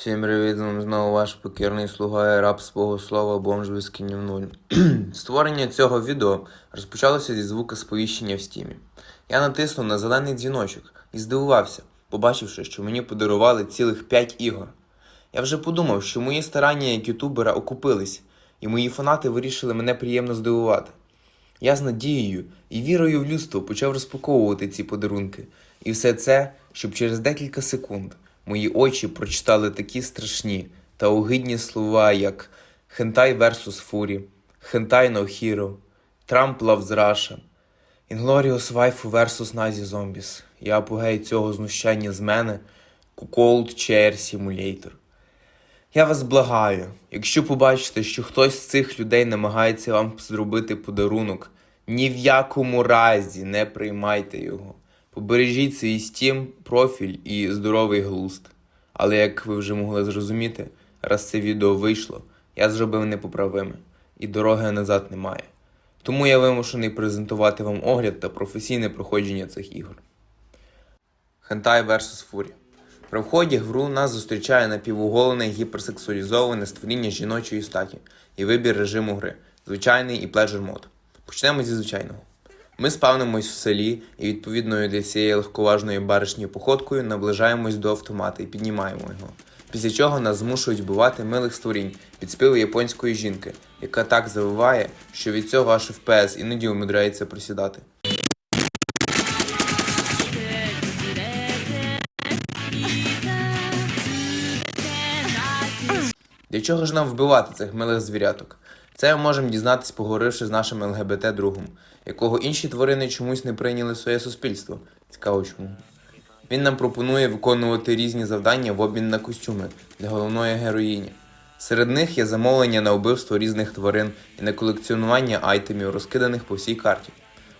Всім привіт, з вами знову ваш покірний слуга і раб свого слова бомж без кинів нуль. Створення цього відео розпочалося зі звука сповіщення в стімі. Я натиснув на зелений дзвіночок і здивувався, побачивши, що мені подарували цілих 5 ігор. Я вже подумав, що мої старання як ютубера окупились, і мої фанати вирішили мене приємно здивувати. Я з надією і вірою в людство почав розпаковувати ці подарунки. І все це, щоб через декілька секунд мої очі прочитали такі страшні та огидні слова, як vs. Fury, Hentai No Hero, Trump Loves Russia, Inglorious Waifu vs. Nazi Zombies. Я апогей цього знущання з мене Cold Chair Simulator. Я вас благаю, якщо побачите, що хтось з цих людей намагається вам зробити подарунок, ні в якому разі не приймайте його. Побережіть свій Steam, профіль і здоровий глузд. Але як ви вже могли зрозуміти, раз це відео вийшло, я зробив непоправиме, і дороги назад немає. Тому я вимушений презентувати вам огляд та професійне проходження цих ігор. Hentai vs. Fury. При вході в гру нас зустрічає напівоголене гіперсексуалізоване створіння жіночої статі і вибір режиму гри звичайний і плежер мод. Почнемо зі звичайного. Ми спавнимось в селі і відповідною для цієї легковажної баришні походкою наближаємось до автомата і піднімаємо його. Після чого нас змушують вбивати милих створінь під співи японської жінки, яка так завиває, що від цього аж ФПС іноді умудряється присідати. Для чого ж нам вбивати цих милих звіряток? Це ми можемо дізнатись, поговоривши з нашим ЛГБТ другом, якого інші тварини чомусь не прийняли в своє суспільство. Цікаво чому. Він нам пропонує виконувати різні завдання в обмін на костюми для головної героїні. Серед них є замовлення на вбивство різних тварин і на колекціонування айтемів, розкиданих по всій карті.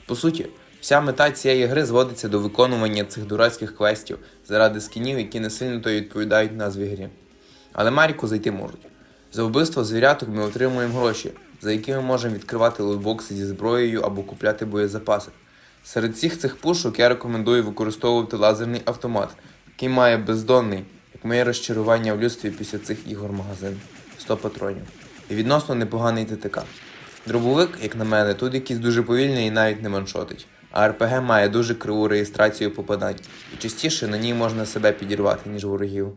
По суті, вся мета цієї гри зводиться до виконування цих дурацьких квестів заради скінів, які не сильно то відповідають назві грі. Але Маріку зайти можуть. За вбивство звіряток ми отримуємо гроші, за які ми можемо відкривати лотбокси зі зброєю або купляти боєзапаси. Серед всіх цих пушок я рекомендую використовувати лазерний автомат, який має бездонний, як моє розчарування в людстві після цих ігор магазин 100 патронів. І відносно непоганий ТТК. Дробовик, як на мене, тут якийсь дуже повільний і навіть не маншотить. А РПГ має дуже криву реєстрацію попадань, і частіше на ній можна себе підірвати, ніж ворогів.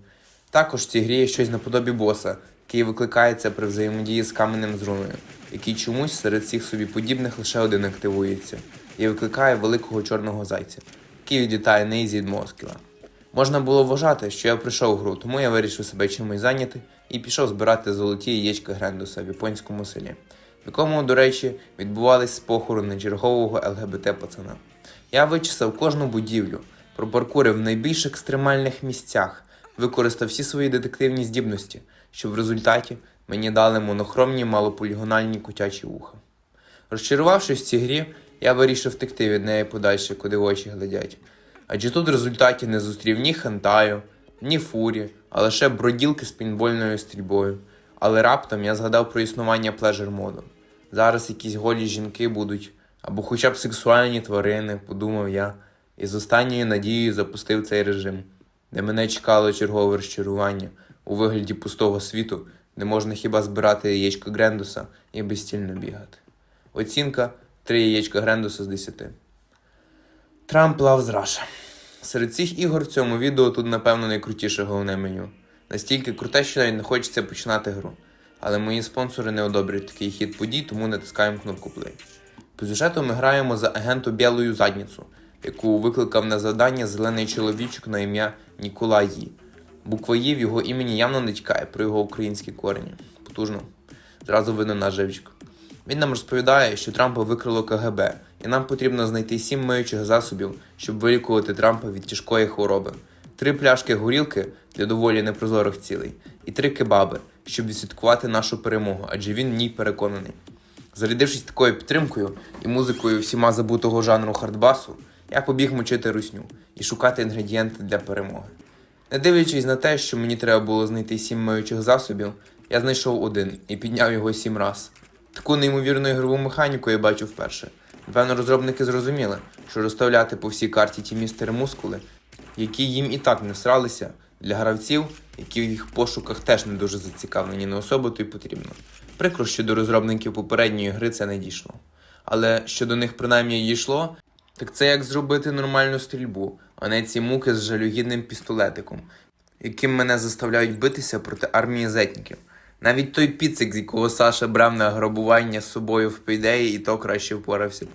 Також в цій грі є щось наподобі боса, який викликається при взаємодії з каменем з руною, який чомусь серед всіх собі подібних лише один активується, і викликає великого чорного зайця, який відлітає Нейзі від Москіла. Можна було вважати, що я прийшов в гру, тому я вирішив себе чимось зайняти і пішов збирати золоті яєчка Грендуса в японському селі, в якому, до речі, відбувались похорони чергового ЛГБТ пацана. Я вичисав кожну будівлю, пропаркурив в найбільш екстремальних місцях, використав всі свої детективні здібності, щоб в результаті мені дали монохромні малополігональні котячі вуха. Розчарувавшись в цій грі, я вирішив втекти від неї подальше, куди очі глядять. Адже тут в результаті не зустрів ні хентаю, ні фурі, а лише броділки з пінбольною стрільбою. Але раптом я згадав про існування плежер моду. Зараз якісь голі жінки будуть, або хоча б сексуальні тварини, подумав я, і з останньою надією запустив цей режим, де мене чекало чергове розчарування у вигляді пустого світу, де можна хіба збирати яєчко Грендуса і безстільно бігати. Оцінка 3 яєчка Грендуса з 10. Трамп Loves Russia. Серед цих ігор в цьому відео тут, напевно, найкрутіше головне меню. Настільки круте, що навіть не хочеться починати гру. Але мої спонсори не одобрюють такий хід подій, тому натискаємо кнопку Play. По сюжету ми граємо за агенту Білою задницю, яку викликав на завдання зелений чоловічок на ім'я Ніколай Ї. Буква «Ї» в його імені явно не тікає про його українські корені. Потужно. Зразу видно наживчик. Він нам розповідає, що Трампа викрило КГБ, і нам потрібно знайти сім миючих засобів, щоб вилікувати Трампа від тяжкої хвороби, три пляшки горілки для доволі непрозорих цілей, і три кебаби, щоб відсвяткувати нашу перемогу, адже він в ній переконаний. Зарядившись такою підтримкою і музикою всіма забутого жанру хардбасу, я побіг мочити русню і шукати інгредієнти для перемоги. Не дивлячись на те, що мені треба було знайти сім миючих засобів, я знайшов один і підняв його сім раз. Таку неймовірну ігрову механіку я бачу вперше. Напевно, розробники зрозуміли, що розставляти по всій карті ті містери мускули, які їм і так не сралися, для гравців які в їх пошуках теж не дуже зацікавлені, не особо то й потрібно. Прикро, що до розробників попередньої гри це не дійшло. Але що до них принаймні дійшло, так це як зробити нормальну стрільбу, а не ці муки з жалюгідним пістолетиком, яким мене заставляють битися проти армії зетників. Навіть той піцик, з якого Саша брав на грабування з собою в пейдеї, і то краще впорався.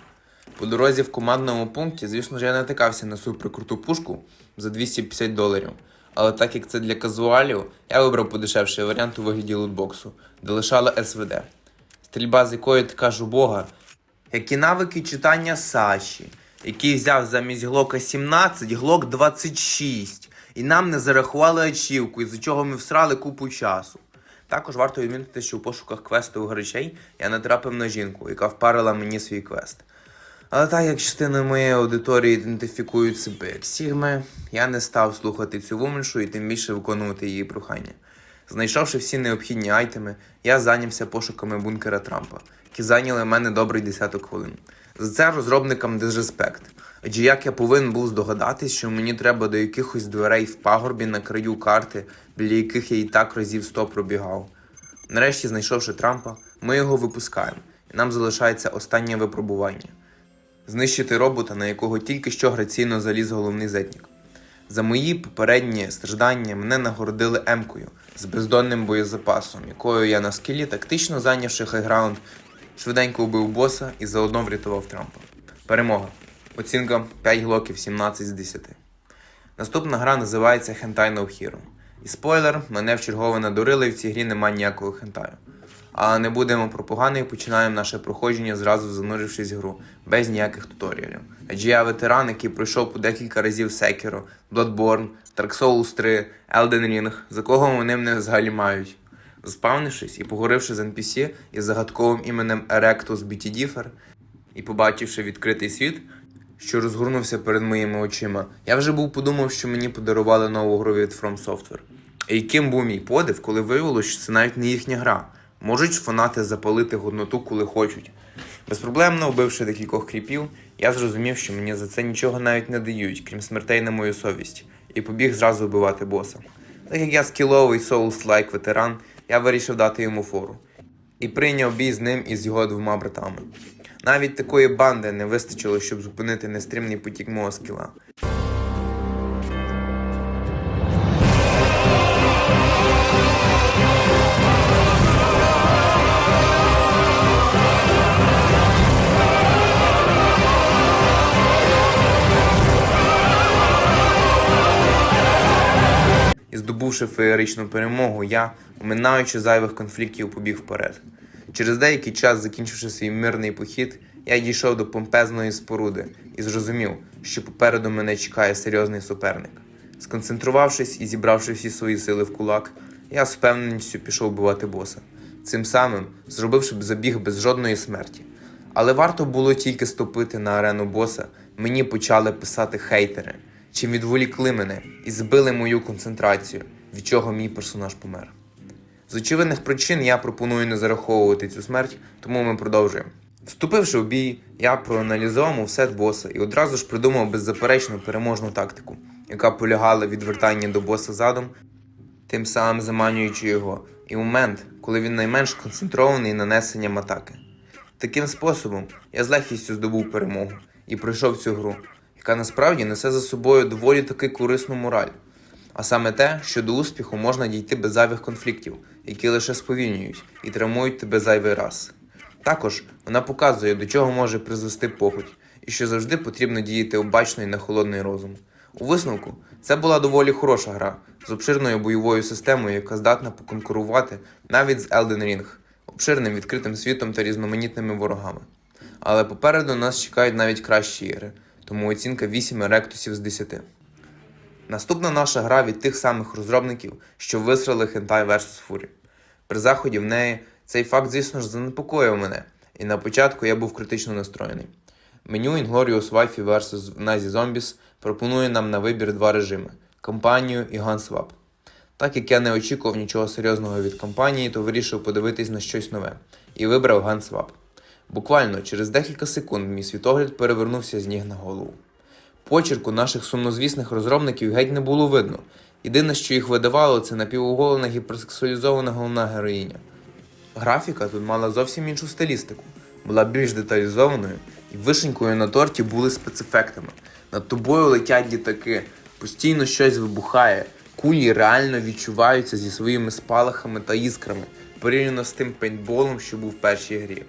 По дорозі в командному пункті, звісно ж, я натикався на суперкруту пушку за 250 доларів. Але так як це для казуалів, я вибрав подешевший варіант у вигляді лутбоксу, де лишала СВД. Стрільба з якої така ж убога, як і навики читання Саші, який взяв замість Глока 17 Глок 26, і нам не зарахували ачівку, із-за чого ми всрали купу часу. Також варто відмітити, що у пошуках квестових речей я натрапив на жінку, яка впарила мені свій квест. Але так як частина моєї аудиторії ідентифікують себе як Сігми, я не став слухати цю вуменшу і тим більше виконувати її прохання. Знайшовши всі необхідні айтеми, я зайнявся пошуками бункера Трампа, які зайняли мене добрий десяток хвилин. За це розробникам дизреспект. Адже як я повинен був здогадатись, що мені треба до якихось дверей в пагорбі на краю карти, біля яких я і так разів сто пробігав. Нарешті, знайшовши Трампа, ми його випускаємо, і нам залишається останнє випробування знищити робота, на якого тільки що граційно заліз головний зетнік. За мої попередні страждання мене нагородили емкою з бездонним боєзапасом, якою я на скілі, тактично зайнявши хайграунд, швиденько убив боса і заодно врятував Трампа. Перемога. Оцінка 5 глоків 17 з 10. Наступна гра називається Hentai No Hero. І спойлер, мене вчергове надурили, і в цій грі немає ніякого хентаю. Але не будемо про погане і починаємо наше проходження зразу занурившись в гру, без ніяких туторіалів. Адже я ветеран, який пройшов по декілька разів Sekiro, Bloodborne, Dark Souls 3, Elden Ring, за кого вони мене взагалі мають. Заспавнившись і поговоривши з NPC із загадковим іменем Erectus BTDifer, і побачивши відкритий світ, що розгорнувся перед моїми очима, я вже був подумав, що мені подарували нову гру від From Software. І яким був мій подив, коли виявилося, що це навіть не їхня гра. Можуть фанати запалити годноту, коли хочуть. Безпроблемно вбивши декількох кріпів, я зрозумів, що мені за це нічого навіть не дають, крім смертей на мою совість, і побіг зразу вбивати боса. Так як я скіловий соус-лайк ветеран, я вирішив дати йому фору. І прийняв бій з ним і з його двома братами. Навіть такої банди не вистачило, щоб зупинити нестримний потік мого скіла. Здобувши феєричну перемогу, я, оминаючи зайвих конфліктів, побіг вперед. Через деякий час, закінчивши свій мирний похід, я дійшов до помпезної споруди і зрозумів, що попереду мене чекає серйозний суперник. Сконцентрувавшись і зібравши всі свої сили в кулак, я з впевненістю пішов бувати боса, цим самим зробивши забіг без жодної смерті. Але варто було тільки ступити на арену боса, мені почали писати хейтери, чим відволікли мене і збили мою концентрацію, від чого мій персонаж помер. З очевидних причин я пропоную не зараховувати цю смерть, тому ми продовжуємо. Вступивши в бій, я проаналізував мовсет боса і одразу ж придумав беззаперечну переможну тактику, яка полягала в відвертанні до боса задом, тим самим заманюючи його, і момент, коли він найменш концентрований нанесенням атаки. Таким способом я з легкістю здобув перемогу і пройшов цю гру, яка насправді несе за собою доволі таки корисну мораль. А саме те, що до успіху можна дійти без зайвих конфліктів, які лише сповільнюють і тримують тебе зайвий раз. Також вона показує, до чого може призвести похоть, і що завжди потрібно діяти обачно і на холодний розум. У висновку, це була доволі хороша гра з обширною бойовою системою, яка здатна поконкурувати навіть з Elden Ring, обширним відкритим світом та різноманітними ворогами. Але попереду нас чекають навіть кращі ігри, тому оцінка 8 ректусів з 10. Наступна наша гра від тих самих розробників, що висрали Hentai vs. Fury. При заході в неї цей факт, звісно ж, занепокоїв мене, і на початку я був критично настроєний. Меню Inglorious Wi-Fi vs. Nazi Zombies пропонує нам на вибір два режими кампанію і GunSwap. Так як я не очікував нічого серйозного від кампанії, то вирішив подивитись на щось нове і вибрав GunSwap. Буквально через декілька секунд мій світогляд перевернувся з ніг на голову. Почерку наших сумнозвісних розробників геть не було видно. Єдине, що їх видавало, це напівоголена гіперсексуалізована головна героїня. Графіка тут мала зовсім іншу стилістику, була більш деталізованою, і вишенькою на торті були спецефектами. Над тобою летять літаки, постійно щось вибухає, кулі реально відчуваються зі своїми спалахами та іскрами, порівняно з тим пейнтболом, що був в першій грі.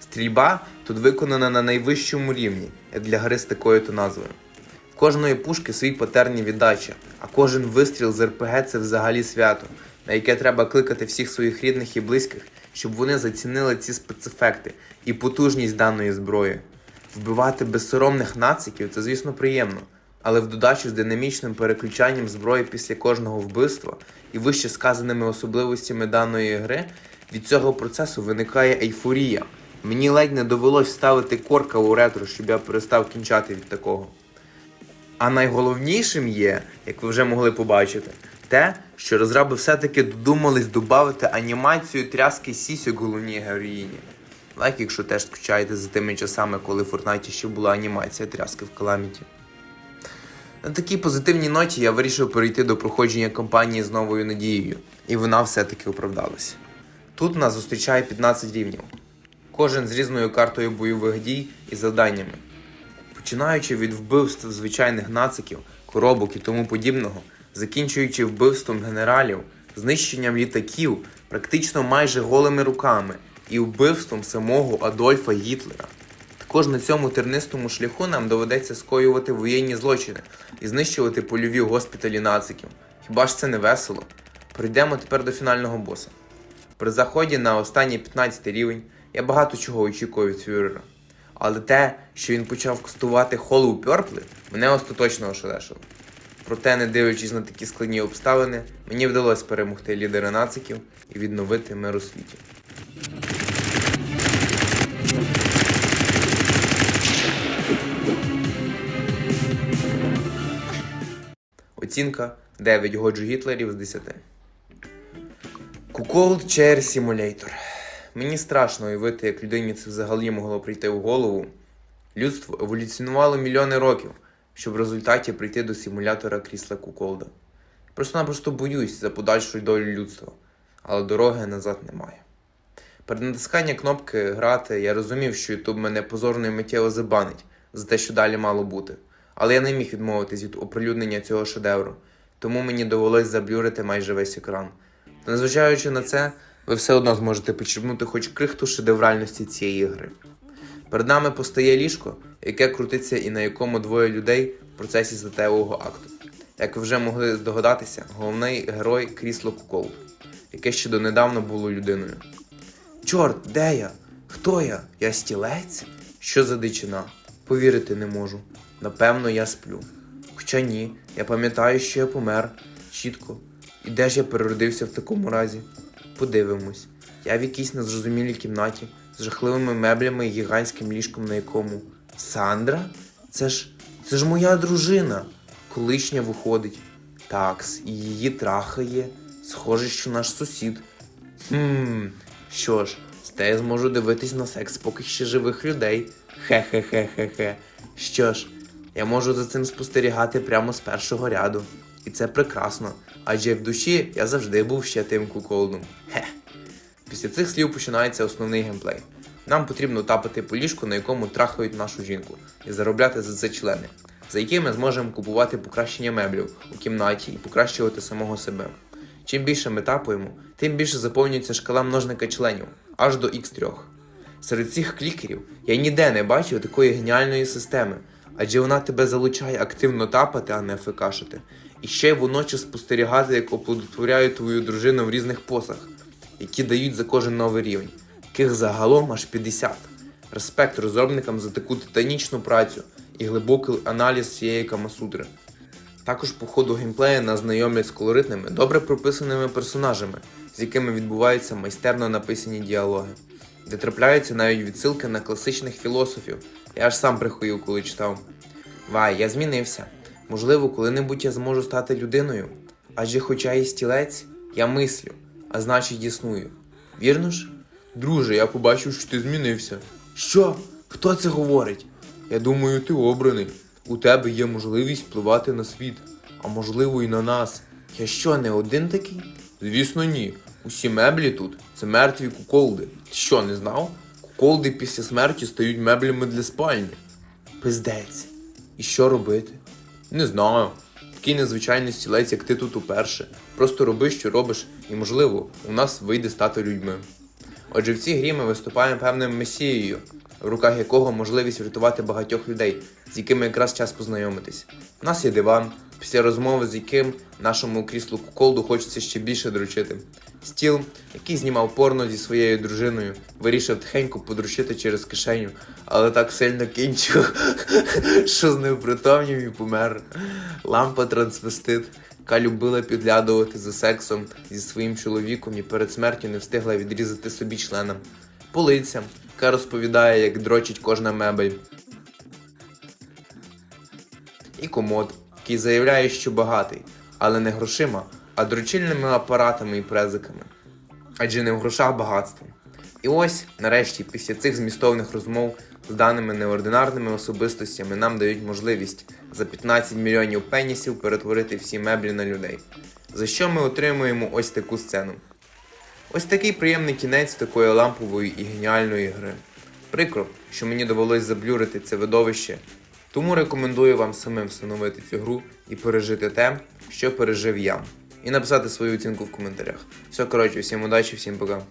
Стрільба тут виконана на найвищому рівні, як для гри з такою то назвою. Кожної пушки свій патерні віддача, а кожен вистріл з РПГ це взагалі свято, на яке треба кликати всіх своїх рідних і близьких, щоб вони зацінили ці спецефекти і потужність даної зброї. Вбивати безсоромних нациків це, звісно, приємно, але в додачу з динамічним переключанням зброї після кожного вбивства і вище сказаними особливостями даної гри, від цього процесу виникає ейфорія. Мені ледь не довелось ставити корка у ретро, щоб я перестав кінчати від такого. А найголовнішим є, як ви вже могли побачити, те, що розраби все-таки додумались додати анімацію тряски сісьок головній героїні. Лайк, якщо теж скучаєте за тими часами, коли в Фортнайті ще була анімація тряски в Каламіті. На такій позитивній ноті я вирішив перейти до проходження кампанії з новою надією, і вона все-таки оправдалася. Тут нас зустрічає 15 рівнів, кожен з різною картою бойових дій і завданнями. Починаючи від вбивств звичайних нациків, коробок і тому подібного, закінчуючи вбивством генералів, знищенням літаків практично майже голими руками і вбивством самого Адольфа Гітлера. Також на цьому тернистому шляху нам доведеться скоювати воєнні злочини і знищувати польові госпіталі нациків. Хіба ж це не весело? Прийдемо тепер до фінального боса. При заході на останній 15 рівень я багато чого очікую від Фюрера. Але те, що він почав кастувати Hollow Purple, мене остаточно ошелешило. Проте, не дивлячись на такі складні обставини, мені вдалося перемогти лідера нациків і відновити мир у світі. Оцінка 9 годжу Гітлерів з 10. Куколд Chair Simulator. Мені страшно уявити, як людині це взагалі могло прийти в голову. Людство еволюціонувало мільйони років, щоб в результаті прийти до симулятора крісла Куколда. Просто-напросто боюсь за подальшу долю людства, але дороги назад немає. Перед натисканням кнопки грати я розумів, що YouTube мене позорно і миттєво забанить за те, що далі мало бути. Але я не міг відмовитись від оприлюднення цього шедевру, тому мені довелось заблюрити майже весь екран. Та незважаючи на це, ви все одно зможете почерпнути хоч крихту шедевральності цієї гри. Перед нами постає ліжко, яке крутиться і на якому двоє людей в процесі статевого акту. Як ви вже могли здогадатися, головний герой крісло Кукол, яке ще донедавна було людиною. Чорт, де я? Хто я? Я стілець? Що за дичина? Повірити не можу. Напевно, я сплю. Хоча ні, я пам'ятаю, що я помер чітко. І де ж я переродився в такому разі? Подивимось. Я в якійсь незрозумілій кімнаті з жахливими меблями і гігантським ліжком, на якому. Сандра? Це ж. це ж моя дружина. Колишня виходить. Такс, і її трахає. Схоже, що наш сусід. Хм, що ж, сте я зможу дивитись на секс поки ще живих людей. Хе-хе-хе-хе-хе. Що ж, я можу за цим спостерігати прямо з першого ряду. І це прекрасно, адже в душі я завжди був ще тим куколдом. Хе. Після цих слів починається основний геймплей. Нам потрібно тапати по ліжку, на якому трахають нашу жінку, і заробляти за це члени, за які ми зможемо купувати покращення меблів у кімнаті і покращувати самого себе. Чим більше ми тапаємо, тим більше заповнюється шкала множника членів аж до X3. Серед цих клікерів я ніде не бачив такої геніальної системи, адже вона тебе залучає активно тапати, а не фекашити. І ще й водночас спостерігати, як оплодотворяють твою дружину в різних посах, які дають за кожен новий рівень, яких загалом аж 50. Респект розробникам за таку титанічну працю і глибокий аналіз цієї камасутри. Також по ходу геймплею нас знайомлять з колоритними, добре прописаними персонажами, з якими відбуваються майстерно написані діалоги, де трапляються навіть відсилки на класичних філософів. Я аж сам прихоїв, коли читав. Вай, я змінився. Можливо, коли-небудь я зможу стати людиною. Адже хоча і стілець, я мислю, а значить існую. Вірно ж? Друже, я побачив, що ти змінився. Що? Хто це говорить? Я думаю, ти обраний. У тебе є можливість впливати на світ, а можливо і на нас. Я що, не один такий? Звісно, ні. Усі меблі тут це мертві куколди. Ти що, не знав? Куколди після смерті стають меблями для спальні. Пиздець. І що робити? Не знаю. Такий незвичайний стілець, як ти тут уперше. Просто роби, що робиш, і можливо, у нас вийде стати людьми. Отже, в цій грі ми виступаємо певним месією, в руках якого можливість врятувати багатьох людей, з якими якраз час познайомитись. У нас є диван, після розмови з яким нашому кріслу куколду хочеться ще більше дручити. Стіл, який знімав порно зі своєю дружиною, вирішив тихенько подручити через кишеню, але так сильно кінчив, що знепритомнів і помер. Лампа трансвестит, яка любила підглядувати за сексом зі своїм чоловіком і перед смертю не встигла відрізати собі члена. Полиця, яка розповідає, як дрочить кожна мебель. І комод, який заявляє, що багатий, але не грошима, а дрочильними апаратами і презиками. Адже не в грошах багатство. І ось, нарешті, після цих змістовних розмов з даними неординарними особистостями нам дають можливість за 15 мільйонів пенісів перетворити всі меблі на людей. За що ми отримуємо ось таку сцену. Ось такий приємний кінець такої лампової і геніальної гри. Прикро, що мені довелось заблюрити це видовище, тому рекомендую вам самим встановити цю гру і пережити те, що пережив я. І написати свою оцінку в коментарях. Все, коротше, всім удачі, всім пока.